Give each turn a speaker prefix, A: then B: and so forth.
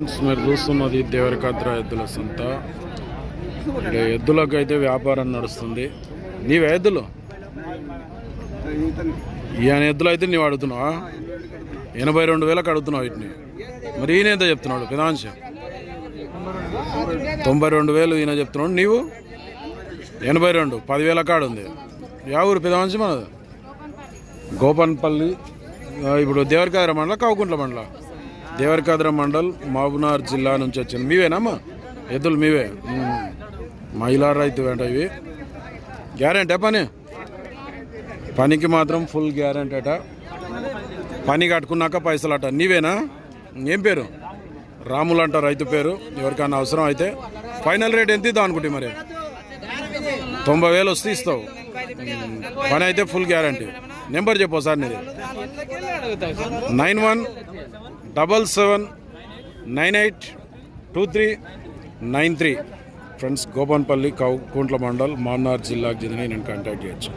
A: Friends మీరు చూస్తున్నది దేవరకాద్ర ఎద్దుల సంత. ఎద్దులకు అయితే వ్యాపారం నడుస్తుంది. నీవే ఎద్దులు? ఈయన ఎద్దులు అయితే నీవు అడుగుతున్నావా? ఎనభై రెండు వేలకు అడుగుతున్నావు వీటిని. మరి ఈయన ఎంత చెప్తున్నాడు? పెదాంశ. తొంభై రెండు వేలు ఈయన చెప్తున్నాడు. నీవు? ఎనభై రెండు. పదివేల కాడు ఉంది యా ఊరు పెదాంశ మనది? గోపన్పల్లి ఇప్పుడు దేవరకాద్ర మండల కావుకుంట్ల మండల. దేవరకాద్ర మండల్ మహబూబ్నగర్ జిల్లా నుంచి వచ్చింది. మీవేనమ్మా ఎద్దులు మీవే? మహిళా రైతు వెంట ఇవి. గ్యారెంటీ పని? పనికి మాత్రం ఫుల్ గ్యారెంటీ అట. పని కట్టుకున్నాక పైసలు అట నీవేనా? ఏం పేరు? రాములు అంట రైతు పేరు. ఎవరికైనా అవసరం అయితే ఫైనల్ రేట్ ఎంత ఇద్దాం అనుకుంటే మరి? తొంభై వేలు వస్తే ఇస్తావు. పని అయితే ఫుల్ గ్యారంటీ. నెంబర్ చెప్పు సార్ నీది. Nine one double seven nine eight two three nine three. Friends Gopanpalli Kowkuntla mandal మాన్నార్ జిల్లాకు చెందిన నేను కాంటాక్ట్ చేయొచ్చు.